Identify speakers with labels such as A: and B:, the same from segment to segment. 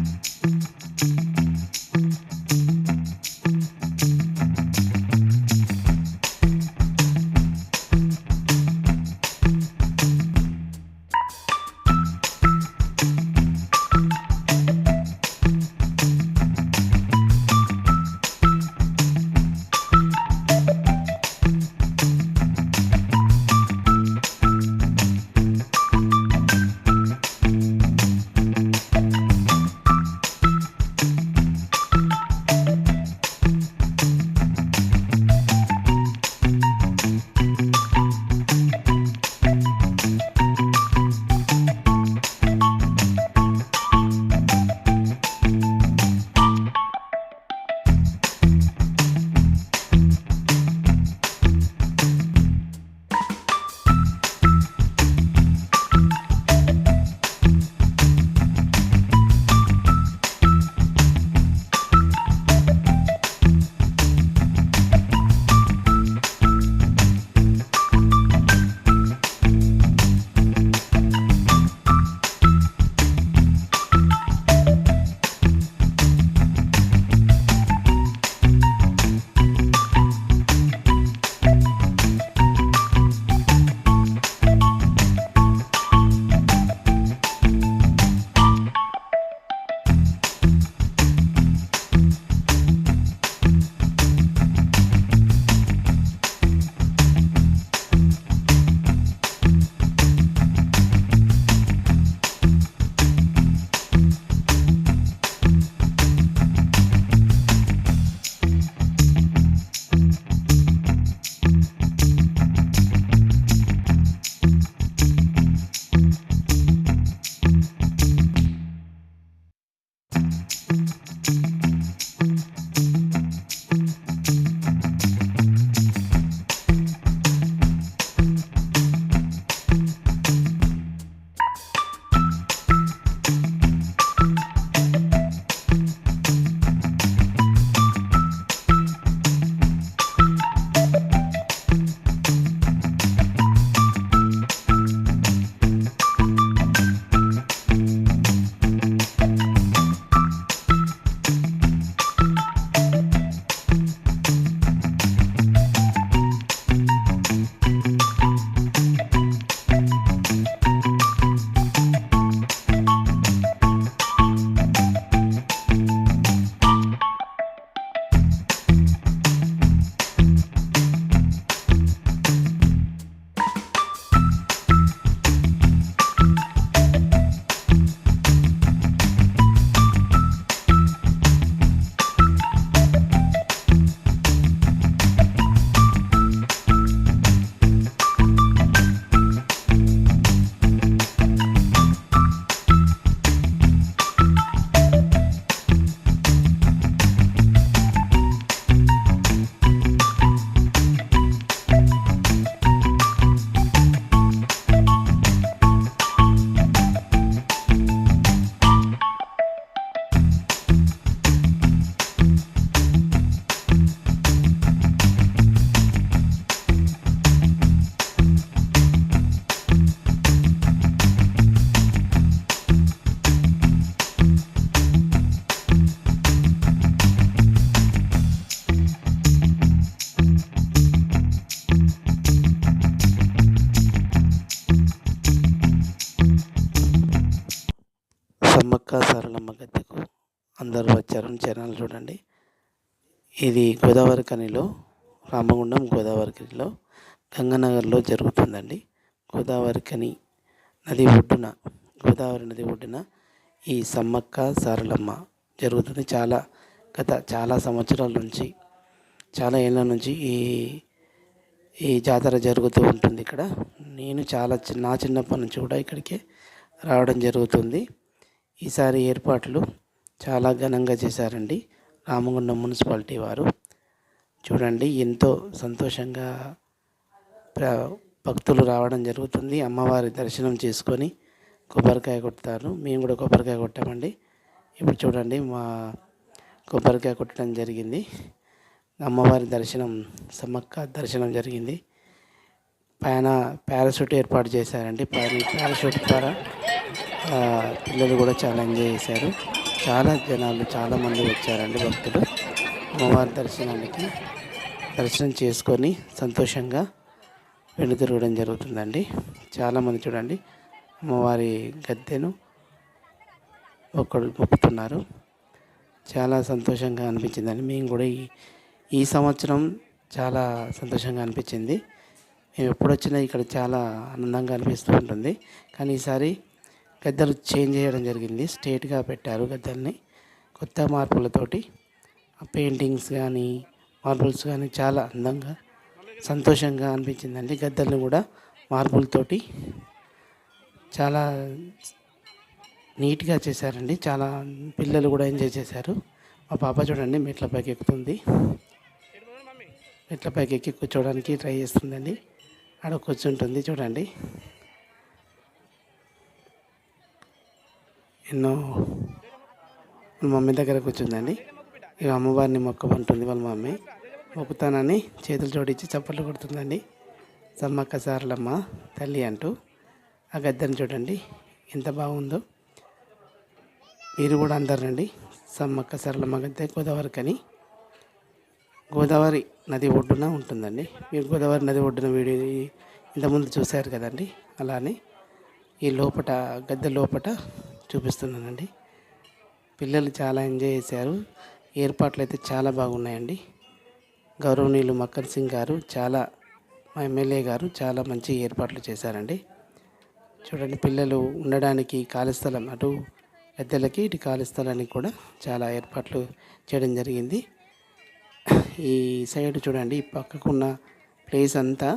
A: Mm-hmm. అందరూ వచ్చారు జనాలు చూడండి. ఇది గోదావరి కనిలో రామగుండం గోదావరి కనిలో గంగానగర్లో జరుగుతుందండి. గోదావరి కని నది ఒడ్డున గోదావరి నది ఒడ్డున ఈ సమ్మక్క సారలమ్మ జరుగుతుంది. చాలా గత చాలా సంవత్సరాల నుంచి చాలా ఏళ్ళ నుంచి ఈ ఈ జాతర జరుగుతూ ఉంటుంది ఇక్కడ. నేను చాలా నా చిన్నప్పటి నుంచి కూడా ఇక్కడికే రావడం జరుగుతుంది. ఈసారి ఏర్పాట్లు చాలా ఘనంగా చేశారండి. రామగుండం మున్సిపాలిటీ వారు. చూడండి ఎంతో సంతోషంగా ప్ర- భక్తులు రావడం జరుగుతుంది. అమ్మవారి దర్శనం చేసుకొని కొబ్బరికాయ కొడతారు. మేము కూడా కొబ్బరికాయ కొట్టామండి. ఇప్పుడు చూడండి మా కొబ్బరికాయ కొట్టడం జరిగింది. అమ్మవారి దర్శనం సమ్మక్క దర్శనం జరిగింది. పైన పారాషూట్ ఏర్పాటు చేశారండి. పైన పారాషూట్ ద్వారా పిల్లలు కూడా చాలా ఎంజాయ్ చేశారు. చాలా జనాలు చాలామంది వచ్చారండి భక్తులు. అమ్మవారి దర్శనానికి దర్శనం చేసుకొని సంతోషంగా వెనుతిరగడం జరుగుతుందండి. చాలామంది చూడండి అమ్మవారి గద్దెను ఒకడు మొక్కుతున్నారు. చాలా సంతోషంగా అనిపించిందండి. మేము కూడా ఈ ఈ సంవత్సరం చాలా సంతోషంగా అనిపించింది. మేము ఎప్పుడొచ్చినా ఇక్కడ చాలా ఆనందంగా అనిపిస్తూ ఉంటుంది. కానీ ఈసారి గద్దలు చేంజ్ చేయడం జరిగింది. స్ట్రేట్గా పెట్టారు గద్దల్ని. కొత్త మార్పులతోటి పెయింటింగ్స్ కానీ మార్బుల్స్ కానీ చాలా అందంగా సంతోషంగా అనిపించిందండి. గద్దల్ని కూడా మార్బుల్తోటి చాలా నీట్గా చేశారండి. చాలా పిల్లలు కూడా ఎంజాయ్ చేశారు. మా పాప చూడండి మెట్లపైకి ఎక్కుతుంది. మెట్లపైకి ఎక్కి కూర్చోవడానికి ట్రై చేస్తుందండి. ఆడ కూర్చుంటుంది చూడండి. ఎన్నో వాళ్ళ మమ్మీ దగ్గర కూర్చుందండి. ఇక అమ్మవారిని మొక్కమంటుంది వాళ్ళ మమ్మీ. మొక్కుతానని చేతులు జోడించి చప్పట్లు కొడుతుందండి. సమ్మక్క సారలమ్మ తల్లి అంటూ ఆ గద్దెని చూడండి. ఎంత బాగుందో. మీరు కూడా అందరండి. సమ్మక్క సరళమ్మ గద్దె గోదావరి కని గోదావరి నది ఒడ్డున ఉంటుందండి. మీరు గోదావరి నది ఒడ్డున వీడియో ఇంతకుముందు చూశారు కదండి. అలానే ఈ లోపట గద్దె లోపట చూపిస్తున్నానండి. పిల్లలు చాలా ఎంజాయ్ చేశారు. ఏర్పాట్లు అయితే చాలా బాగున్నాయండి. గౌరవనీయులు మక్కర్ సింగ్ గారు చాలా మా ఎమ్మెల్యే గారు చాలా మంచి ఏర్పాట్లు చేశారండి. చూడండి పిల్లలు ఉండడానికి ఖాళీ స్థలం అటు పెద్దలకి ఇటు ఖాళీ స్థలానికి కూడా చాలా ఏర్పాట్లు చేయడం జరిగింది. ఈ సైడ్ చూడండి ఈ పక్కకున్న ప్లేస్ అంతా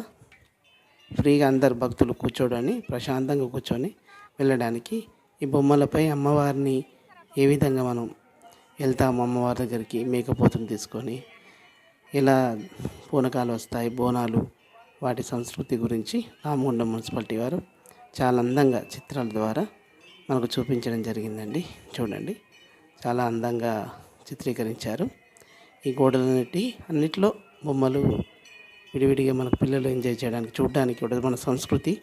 A: ఫ్రీగా అందరు భక్తులు కూర్చోడని ప్రశాంతంగా కూర్చొని వెళ్ళడానికి ఈ బొమ్మలపై అమ్మవారిని ఏ విధంగా మనం వెళ్తాము అమ్మవారి దగ్గరికి మేకపోతుని తీసుకొని ఇలా పూనకాలు వస్తాయి బోనాలు వాటి సంస్కృతి గురించి రామగుండం మున్సిపాలిటీ వారు చాలా అందంగా చిత్రాల ద్వారా మనకు చూపించడం జరిగిందండి. చూడండి చాలా అందంగా చిత్రీకరించారు. ఈ గోడలన్నిటి అన్నిట్లో బొమ్మలు విడివిడిగా మనకు పిల్లలు ఎంజాయ్ చేయడానికి చూడడానికి కూడా మన సంస్కృతి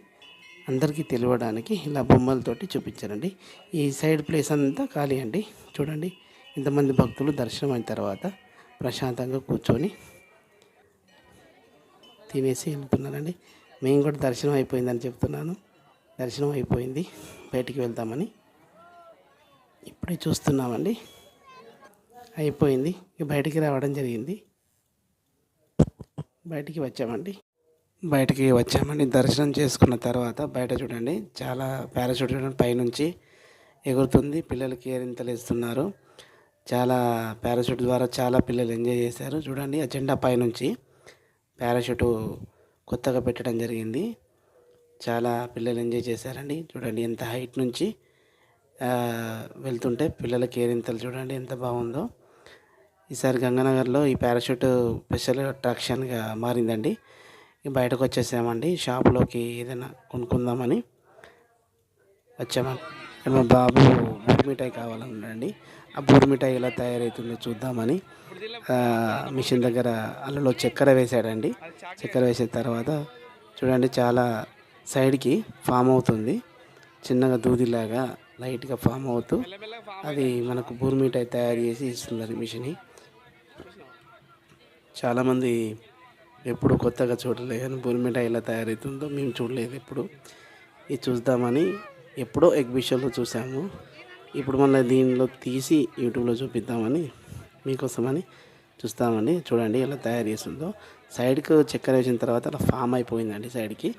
A: అందరికీ తెలియడానికి ఇలా బొమ్మలతోటి చూపించారండి. ఈ సైడ్ ప్లేస్ అంతా ఖాళీ అండి. చూడండి. ఇంతమంది భక్తులు దర్శనం అయిన తర్వాత ప్రశాంతంగా కూర్చొని తినేసి వెళ్తున్నారండి. మేము కూడా దర్శనం అయిపోయిందని చెప్తున్నాను. దర్శనం అయిపోయింది. బయటికి వెళ్తామని ఇప్పుడే చూస్తున్నామండి. అయిపోయింది. ఇక బయటికి రావడం జరిగింది. బయటికి వచ్చామండి. బయటికి వచ్చామండి దర్శనం చేసుకున్న తర్వాత బయట చూడండి చాలా పారాషూట్ చూడండి పైనుంచి ఎగురుతుంది. పిల్లలకి ఏరింతలు ఇస్తున్నారు చాలా పారాషూట్ ద్వారా చాలా పిల్లలు ఎంజాయ్ చేశారు. చూడండి ఆ జెండా పైనుంచి పారాషూట్ కొత్తగా పెట్టడం జరిగింది. చాలా పిల్లలు ఎంజాయ్ చేశారండి. చూడండి ఎంత హైట్ నుంచి వెళ్తుంటే పిల్లల కేరింతలు చూడండి ఎంత బాగుందో. ఈసారి గంగానగర్లో ఈ పారాషూట్ స్పెషల్ అట్రాక్షన్గా మారిందండి. బయటకు వచ్చేసామండి షాప్లోకి ఏదైనా కొనుక్కుందామని వచ్చామండి. మా బాబు బూర్మిఠాయి కావాలన్నాడండి. ఆ బూర్మిఠాయి ఎలా తయారవుతుందో చూద్దామని మిషన్ దగ్గర అల్లలో చక్కెర వేసాడండి చక్కెర వేసిన తర్వాత చూడండి చాలా సైడ్కి ఫామ్ అవుతుంది. చిన్నగా దూదిలాగా లైట్గా ఫామ్ అవుతూ అది మనకు బూరిమిఠాయి తయారు చేసి ఇస్తున్నారు మిషన్. చాలామంది ఎప్పుడు కొత్తగా చూడలేదు కానీ బురిమిఠాయి ఎలా తయారవుతుందో మేము చూడలేదు ఎప్పుడు. ఇది చూద్దామని ఎప్పుడో ఎగ్జిబిషన్లో చూసాము. ఇప్పుడు మళ్ళీ దీనిలో తీసి యూట్యూబ్లో చూపిద్దామని మీకోసమని చూస్తామండి. చూడండి ఎలా తయారు చేస్తుందో. సైడ్కి చక్కెర వేసిన తర్వాత అలా ఫామ్ అయిపోయిందండి సైడ్కి.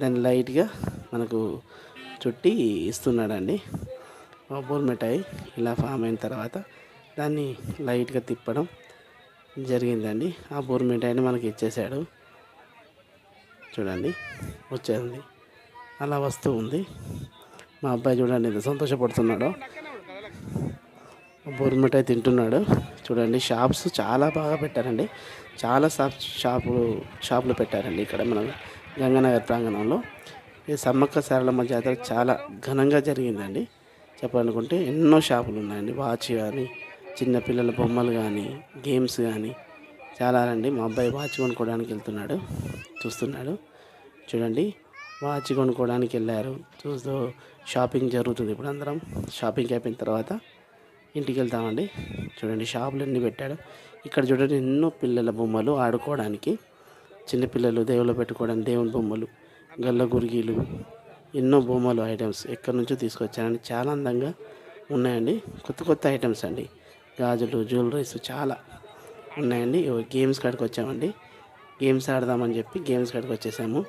A: దాన్ని లైట్గా మనకు చుట్టి ఇస్తున్నాడండి. బోల్ మిఠాయి ఇలా ఫామ్ అయిన తర్వాత దాన్ని లైట్గా తిప్పడం జరిగిందండి. ఆ బోర్ మిఠాయిని మనకి ఇచ్చేసాడు చూడండి వచ్చేది అలా వస్తూ ఉంది. మా అబ్బాయి చూడండి ఎంత సంతోషపడుతున్నాడో. బోర్మిఠాయి తింటున్నాడు. చూడండి షాప్స్ చాలా బాగా పెట్టారండి. చాలా షాప్ షాపులు షాపులు పెట్టారండి ఇక్కడ మన గంగానగర్ ప్రాంగణంలో. ఈ సమ్మక్క సారలమ్మ జాతర చాలా ఘనంగా జరిగిందండి. చెప్పాలనుకుంటే ఎన్నో షాపులు ఉన్నాయండి. వాచ్ కానీ చిన్నపిల్లల బొమ్మలు కానీ గేమ్స్ కానీ చాలా అండి మా అబ్బాయి వాచ్ కొనుక్కోవడానికి వెళ్తున్నాడు చూస్తున్నాడు. చూడండి వాచ్ కొనుక్కోవడానికి వెళ్ళారు. చూస్తూ షాపింగ్ జరుగుతుంది ఇప్పుడు అందరం. షాపింగ్ అయిపోయిన తర్వాత ఇంటికి వెళ్తామండి. చూడండి షాపులు పెట్టాడు. ఇక్కడ చూడండి ఎన్నో పిల్లల బొమ్మలు ఆడుకోవడానికి. చిన్నపిల్లలు దేవుళ్ళు పెట్టుకోవడానికి దేవుని బొమ్మలు గల్ల గురిగీలు ఎన్నో బొమ్మలు ఐటమ్స్ ఎక్కడి నుంచో తీసుకొచ్చానండి చాలా అందంగా ఉన్నాయండి. కొత్త కొత్త ఐటమ్స్ అండి. గాజులు జ్యువెలరీస్ చాలా ఉన్నాయండి. గేమ్స్ కాడికి వచ్చామండి. గేమ్స్ ఆడదామని చెప్పి గేమ్స్ కాడికి వచ్చేసాము.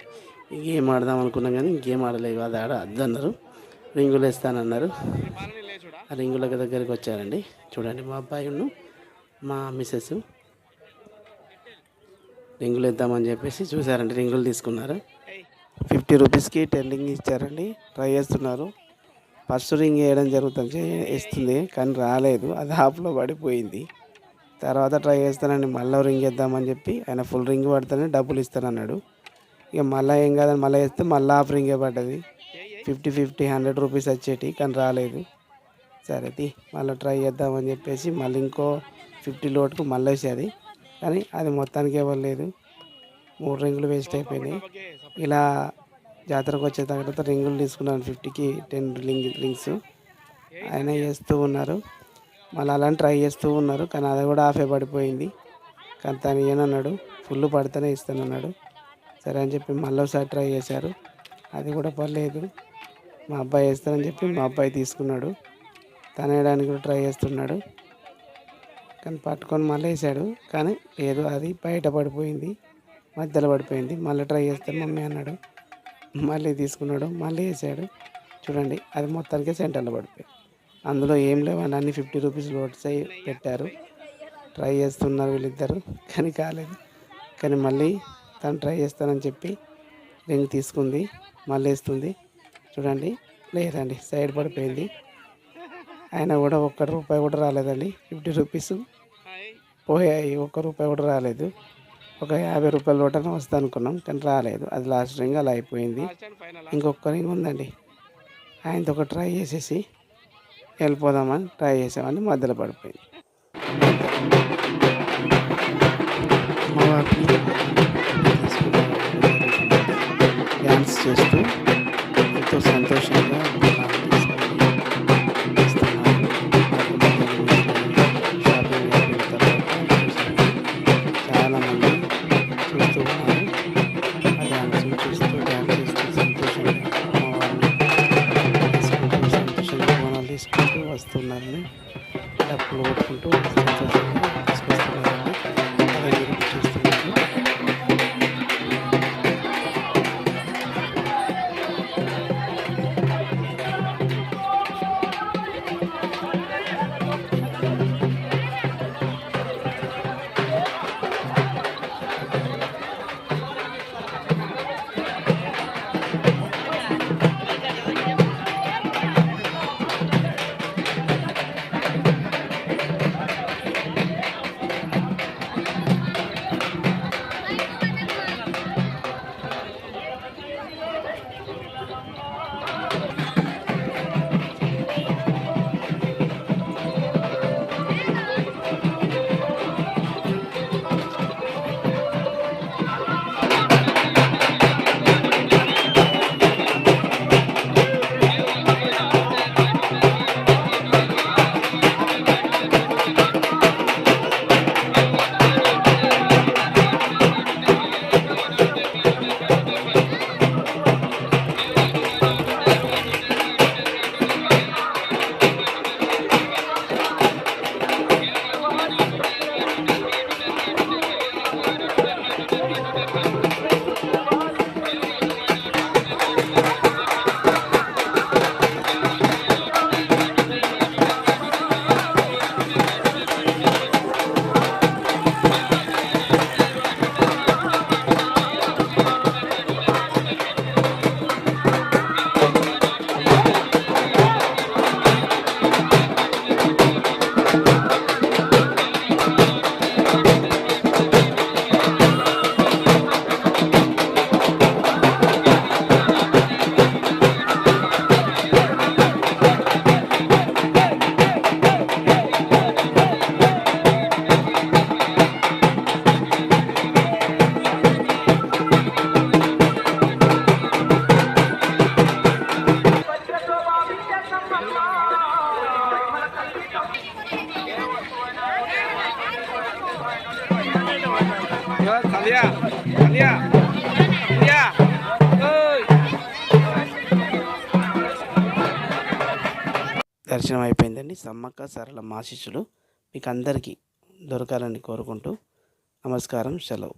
A: గేమ్ ఆడదాం అనుకున్నాం కానీ గేమ్ ఆడలేదు. అది ఆడ వద్దన్నారు రింగులు వేస్తానన్నారు. ఆ రింగుల దగ్గరికి వచ్చారండి. చూడండి మా అబ్బాయి మా మిస్సెస్ రింగులు వేద్దామని చెప్పేసి చూసారండి రింగులు తీసుకున్నారు. ఫిఫ్టీ రూపీస్కి టెన్ రింగ్ ఇచ్చారండి. ట్రై చేస్తున్నారు. ఫస్ట్ రింగ్ వేయడం జరుగుతుంది ఇస్తుంది కానీ రాలేదు. అది హాఫ్లో పడిపోయింది. తర్వాత ట్రై చేస్తానండి మళ్ళీ రింగ్ వేద్దామని చెప్పి. ఆయన ఫుల్ రింగ్ పడితేనే డబ్బులు ఇస్తానన్నాడు. ఇక మళ్ళీ ఏం కాదని మళ్ళీ వేస్తే మళ్ళీ హాఫ్ రింగే పడ్డది. ఫిఫ్టీ ఫిఫ్టీ హండ్రెడ్ రూపీస్ వచ్చేటి కానీ రాలేదు. సరే తీ మళ్ళీ ట్రై చేద్దామని చెప్పేసి మళ్ళీ ఇంకో ఫిఫ్టీ లోటుకు మళ్ళీ వేసేది. కానీ అది మొత్తానికి ఇవ్వలేదు. మూడు రింగులు వేస్ట్ అయిపోయినాయి. ఇలా జాతరకు వచ్చే తర్వాత రింగులు తీసుకున్నాను. ఫిఫ్టీకి టెన్ రింగ్ రింగ్స్. ఆయన చేస్తూ ఉన్నారు. మళ్ళీ అలా ట్రై చేస్తూ ఉన్నారు. కానీ అది కూడా ఆఫే పడిపోయింది. కానీ తను ఏనన్నాడు ఫుల్ పడితేనే ఇస్తానన్నాడు సరే అని చెప్పి మళ్ళీ ఒకసారి ట్రై చేశారు. అది కూడా పర్లేదు. మా అబ్బాయి వేస్తానని చెప్పి మా అబ్బాయి తీసుకున్నాడు. తను వేయడానికి కూడా ట్రై చేస్తున్నాడు. కానీ పట్టుకొని మళ్ళీ వేసాడు కానీ లేదు అది బయట పడిపోయింది. మధ్యలో పడిపోయింది. మళ్ళీ ట్రై చేస్తే మమ్మీ అన్నాడు. మళ్ళీ తీసుకున్నాడు మళ్ళీ వేసాడు. చూడండి అది మొత్తానికి సెంటర్లో పడిపోయి. అందులో ఏం లేవండి అన్ని ఫిఫ్టీ రూపీస్ లోట్స్ అయి పెట్టారు. ట్రై చేస్తున్నారు వీళ్ళిద్దరు కానీ కాలేదు. కానీ మళ్ళీ తను ట్రై చేస్తానని చెప్పి రింగ్ తీసుకుంది మళ్ళీ వేస్తుంది. చూడండి లేదండి సైడ్ పడిపోయింది. ఆయన కూడా ఒక్క రూపాయి కూడా రాలేదండి. ఫిఫ్టీ రూపీస్ పోయాయి ఒక్క రూపాయి కూడా రాలేదు. ఒక యాభై రూపాయల లోటనే వస్తుంది అనుకున్నాం కానీ రాలేదు. అది లాస్ట్ రింగ్ అలా అయిపోయింది. ఇంకొక రింగ్ ఉందండి. ఆయనతో ఒక ట్రై చేసేసి వెళ్ళిపోదామని ట్రై చేసామని మధ్యలో పడిపోయింది. డ్యాన్స్ చేస్తూ ఎంతో సంతోషంగా సమ్మక్క సరళ ఆశీస్సులు మీకు అందరికీ దొరకాలని కోరుకుంటూ నమస్కారం సెలవు.